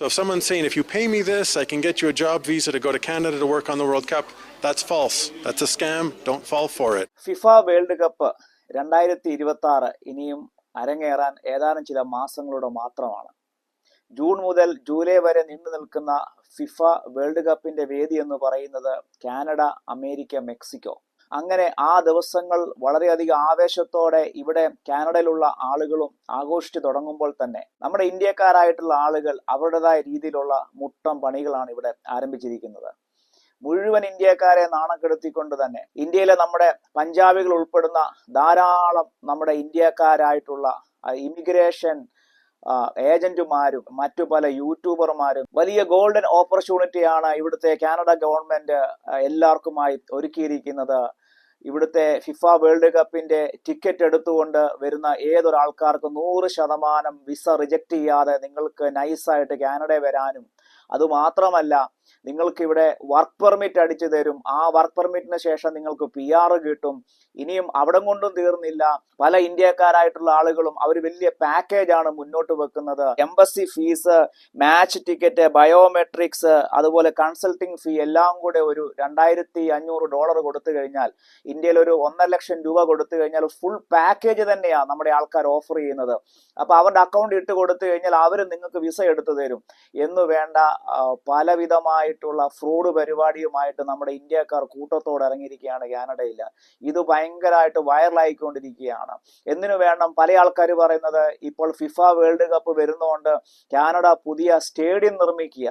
So if someone's saying, if you pay me this, I can get you a job visa to go to Canada to work on the World Cup, that's false. That's a scam. Don't fall for it. FIFA world cup രണ്ടായിരത്തി ഇരുപത്തി ആറ് ഇനിയും അരങ്ങേറാൻ ഏതാനും ചില മാസങ്ങളുടെ മാത്രമാണ് June മുതൽ July വരെ നീണ്ടു നിൽക്കുന്ന ഫിഫ വേൾഡ് കപ്പിന്റെ വേദി എന്ന് പറയുന്നത് കാനഡ അമേരിക്ക മെക്സിക്കോ അങ്ങനെ ആ ദിവസങ്ങൾ വളരെയധികം ആവേശത്തോടെ ഇവിടെ കാനഡയിലുള്ള ആളുകളും ആഘോഷിച്ചു തുടങ്ങുമ്പോൾ തന്നെ നമ്മുടെ ഇന്ത്യക്കാരായിട്ടുള്ള ആളുകൾ അവരുടേതായ രീതിയിലുള്ള മുട്ടം പണികളാണ് ഇവിടെ ആരംഭിച്ചിരിക്കുന്നത്. മുഴുവൻ ഇന്ത്യക്കാരെ നാണം കെടുത്തിക്കൊണ്ട് തന്നെ ഇന്ത്യയിലെ നമ്മുടെ പഞ്ചാബികൾ ഉൾപ്പെടുന്ന ധാരാളം നമ്മുടെ ഇന്ത്യക്കാരായിട്ടുള്ള ഇമിഗ്രേഷൻ ഏജന്റുമാരും മറ്റു പല യൂട്യൂബർമാരും വലിയ ഗോൾഡൻ ഓപ്പർച്യൂണിറ്റിയാണ് ഇവിടുത്തെ കാനഡ ഗവൺമെന്റ് എല്ലാവർക്കുമായി ഒരുക്കിയിരിക്കുന്നത്. ഇവിടുത്തെ ഫിഫ വേൾഡ് കപ്പിന്റെ ടിക്കറ്റ് എടുത്തുകൊണ്ട് വരുന്ന ഏതൊരാൾക്കാർക്ക് നൂറ് ശതമാനം വിസ റിജക്റ്റ് ചെയ്യാതെ നിങ്ങൾക്ക് നൈസായിട്ട് കാനഡ വരാനും അതുമാത്രമല്ല നിങ്ങൾക്ക് ഇവിടെ വർക്ക് പെർമിറ്റ് അടിച്ചു തരും. ആ വർക്ക് പെർമിറ്റിന് ശേഷം നിങ്ങൾക്ക് പി ആർ കിട്ടും. ഇനിയും അവിടെ കൊണ്ടും തീർന്നില്ല. പല ഇന്ത്യക്കാരായിട്ടുള്ള ആളുകളും അവർ വലിയ പാക്കേജ് ആണ് മുന്നോട്ട് വെക്കുന്നത്. Embassy fees match ticket biometrics അതുപോലെ കൺസൾട്ടിങ് ഫീ എല്ലാം കൂടെ ഒരു രണ്ടായിരത്തി അഞ്ഞൂറ് ഡോളർ കൊടുത്തു കഴിഞ്ഞാൽ ഇന്ത്യയിൽ ഒരു ഒന്നര ലക്ഷം രൂപ കൊടുത്തു കഴിഞ്ഞാൽ ഫുൾ പാക്കേജ് തന്നെയാണ് നമ്മുടെ ആൾക്കാർ ഓഫർ ചെയ്യുന്നത്. അപ്പൊ അവരുടെ അക്കൗണ്ട് ഇട്ട് കൊടുത്തു കഴിഞ്ഞാൽ അവർ നിങ്ങൾക്ക് വിസ എടുത്തു തരും. എന്ന് വേണ്ട ആ, പലവിധമായിട്ടുള്ള ഫ്രോഡ് പരിപാടിയുമായിട്ട് നമ്മുടെ ഇന്ത്യക്കാർ കൂട്ടത്തോടെ ഇറങ്ങിയിരിക്കുകയാണ് കാനഡയിൽ ഇത് ഭയങ്കരമായിട്ട് വൈറലായിക്കൊണ്ടിരിക്കുകയാണ്. എന്തിനു വേണം? പല ആൾക്കാർ പറയുന്നത് ഇപ്പോൾ ഫിഫ വേൾഡ് കപ്പ് വരുന്നതുകൊണ്ട് കാനഡ പുതിയ സ്റ്റേഡിയം നിർമ്മിക്കുക.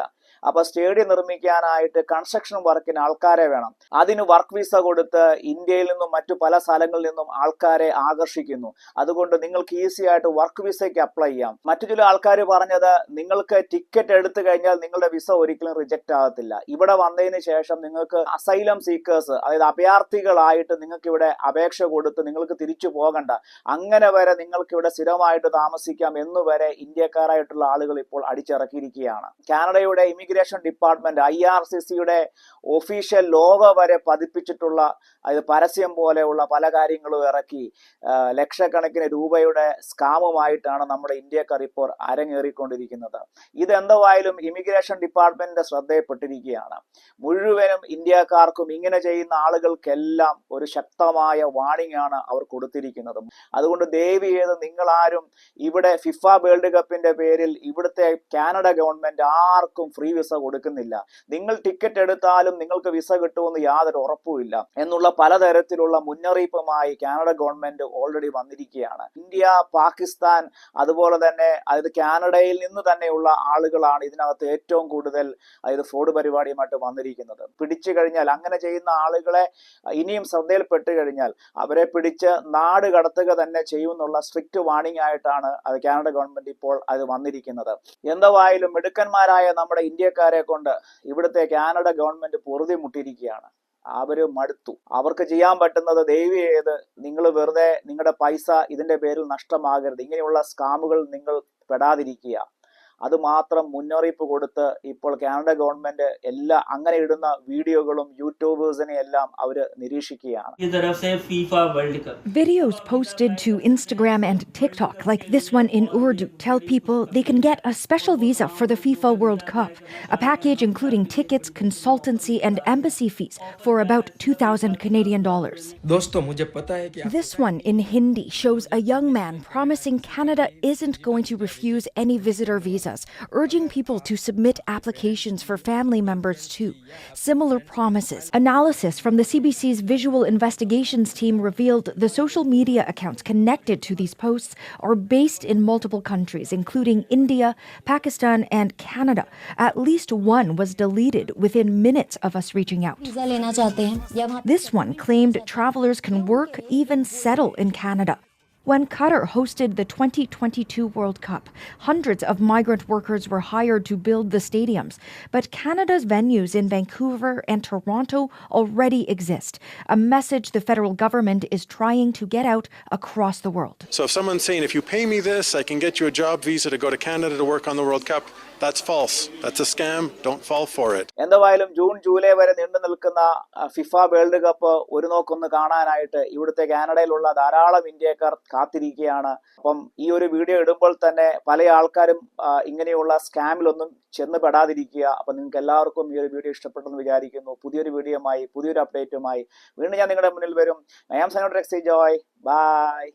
അപ്പൊ സ്റ്റേഡിയം നിർമ്മിക്കാനായിട്ട് കൺസ്ട്രക്ഷൻ വർക്കിന് ആൾക്കാരെ വേണം. അതിന് വർക്ക് വിസ കൊടുത്ത് ഇന്ത്യയിൽ നിന്നും മറ്റു പല സ്ഥലങ്ങളിൽ നിന്നും ആൾക്കാരെ ആകർഷിക്കുന്നു. അതുകൊണ്ട് നിങ്ങൾക്ക് ഈസി ആയിട്ട് വർക്ക് വിസയ്ക്ക് അപ്ലൈ ചെയ്യാം. മറ്റു ചില ആൾക്കാർ പറഞ്ഞത് നിങ്ങൾക്ക് ടിക്കറ്റ് എടുത്തു കഴിഞ്ഞാൽ നിങ്ങളുടെ വിസ ഒരിക്കലും റിജക്റ്റ് ആകത്തില്ല. ഇവിടെ വന്നതിന് ശേഷം നിങ്ങൾക്ക് അസൈലം സീക്കേഴ്സ് അതായത് അഭയാർത്ഥികളായിട്ട് നിങ്ങൾക്ക് ഇവിടെ അപേക്ഷ കൊടുത്ത് നിങ്ങൾക്ക് തിരിച്ചു പോകണ്ട. അങ്ങനെ വരെ നിങ്ങൾക്ക് ഇവിടെ സ്ഥിരമായിട്ട് താമസിക്കാം എന്നുവരെ ഇന്ത്യക്കാരായിട്ടുള്ള ആളുകൾ ഇപ്പോൾ അടിച്ചിറക്കിയിരിക്കുകയാണ്. കാനഡയുടെ immigration department I R C സിയുടെ ഒഫീഷ്യൽ ലോഗോ വരെ പതിപ്പിച്ചിട്ടുള്ള അത് പരസ്യം പോലെയുള്ള പല കാര്യങ്ങളും ഇറക്കി ലക്ഷക്കണക്കിന് രൂപയുടെ സ്കാമുമായിട്ടാണ് നമ്മുടെ ഇന്ത്യക്കാർ ഇപ്പോൾ അരങ്ങേറിക്കൊണ്ടിരിക്കുന്നത്. ഇതെന്തുവായാലും ഇമിഗ്രേഷൻ ഡിപ്പാർട്ട്മെന്റിന്റെ ശ്രദ്ധയിൽപ്പെട്ടിരിക്കുകയാണ്. മുഴുവനും ഇന്ത്യക്കാർക്കും ഇങ്ങനെ ചെയ്യുന്ന ആളുകൾക്കെല്ലാം ഒരു ശക്തമായ വാണിംഗ് ആണ് അവർ കൊടുത്തിരിക്കുന്നത്. അതുകൊണ്ട് ദയവ് ചെയ്ത് നിങ്ങളാരും ഇവിടെ ഫിഫ വേൾഡ് കപ്പിന്റെ പേരിൽ ഇവിടുത്തെ കാനഡ ഗവൺമെന്റ് ആർക്കും ഫ്രീ വിസ കൊടുക്കുന്നില്ല. നിങ്ങൾ ടിക്കറ്റ് എടുത്താലും നിങ്ങൾക്ക് വിസ കിട്ടുമെന്ന് യാതൊരു ഉറപ്പുമില്ല എന്നുള്ള പലതരത്തിലുള്ള മുന്നറിയിപ്പുമായി കാനഡ ഗവൺമെന്റ് ഓൾറെഡി വന്നിരിക്കുകയാണ്. ഇന്ത്യ പാകിസ്ഥാൻ അതുപോലെ തന്നെ അതായത് കാനഡയിൽ നിന്ന് തന്നെയുള്ള ആളുകളാണ് ഇതിനകത്ത് ഏറ്റവും കൂടുതൽ അതായത് ഫ്രോഡ് പരിപാടിയുമായിട്ട് വന്നിരിക്കുന്നത്. പിടിച്ചു കഴിഞ്ഞാൽ അങ്ങനെ ചെയ്യുന്ന ആളുകളെ ഇനിയും ശ്രദ്ധയിൽപ്പെട്ട് കഴിഞ്ഞാൽ അവരെ പിടിച്ച് നാട് കടത്തുക തന്നെ ചെയ്യുമെന്നുള്ള സ്ട്രിക്റ്റ് വാണിംഗ് ആയിട്ടാണ് അത് കാനഡ ഗവൺമെന്റ് ഇപ്പോൾ അത് വന്നിരിക്കുന്നത്. എന്തായാലും മിടുക്കന്മാരായ നമ്മുടെ ഇന്ത്യക്കാരെ കൊണ്ട് ഇവിടുത്തെ കാനഡ ഗവൺമെന്റ് പൊറുതി മുട്ടിയിരിക്കുകയാണ് അവർ മടുത്തു. അവർക്ക് ചെയ്യാൻ പറ്റുന്നത് ദയവ് ചെയ്ത് നിങ്ങൾ വെറുതെ നിങ്ങളുടെ പൈസ ഇതിന്റെ പേരിൽ നഷ്ടമാകരുത്. ഇങ്ങനെയുള്ള സ്കാമുകൾ നിങ്ങൾ പെടാതിരിക്കുക. അതുമാത്രം മുന്നറിയിപ്പ് കൊടുത്ത് ഇപ്പോൾ കാനഡ ഗവൺമെന്റ് എല്ലാ അങ്ങനെ ഇടുന്ന വീഡിയോകളും യൂട്യൂബേഴ്സിനെ എല്ലാം അവർ നിരീക്ഷിക്കുകയാണ്. Videos posted to Instagram and TikTok like this one in Urdu tell people they can get a special visa for the FIFA World Cup, a package including tickets, consultancy and embassy fees for about 2000 Canadian dollars. This one in Hindi shows a young man promising Canada isn't going to refuse any visitor visa process, urging people to submit applications for family members too. Similar promises. Analysis from the CBC's visual investigations team revealed the social media accounts connected to these posts are based in multiple countries, including India, Pakistan, and Canada. At least one was deleted within minutes of us reaching out. This one claimed travelers can work, even settle in Canada. When Qatar hosted the 2022 World Cup, hundreds of migrant workers were hired to build the stadiums. But Canada's venues in Vancouver and Toronto already exist, a message the federal government is trying to get out across the world. So if someone's saying, if you pay me this, I can get you a job visa to go to Canada to work on the World Cup, That's false. That's a scam. Don't fall for it. എന്തായാലും June July വരെ നീണ്ടു നിൽക്കുന്ന FIFA world cup ഒരു നോക്കൊന്ന് കാണാനായിട്ട് ഇവിടുത്തെ കാനഡയിലുള്ള ധാരാളം ഇന്ത്യക്കാർ കാത്തിരിക്കുകയാണ്. അപ്പം ഈ ഒരു വീഡിയോ ഇടുമ്പോൾ തന്നെ പല ആൾക്കാരും ഇങ്ങനെയുള്ള സ്കാമിലൊന്നും ചെന്ന് പെടാതിരിക്കുക. അപ്പം നിങ്ങൾക്ക് എല്ലാവർക്കും ഈ ഒരു വീഡിയോ ഇഷ്ടപ്പെട്ടെന്ന് വിചാരിക്കുന്നു. പുതിയൊരു വീഡിയോയുമായി പുതിയൊരു അപ്ഡേറ്റുമായി വീണ്ടും ഞാൻ നിങ്ങളുടെ മുന്നിൽ വരും. ഐ ആം സൈനോട്ട് എക്സൈ ജോയ് ബൈ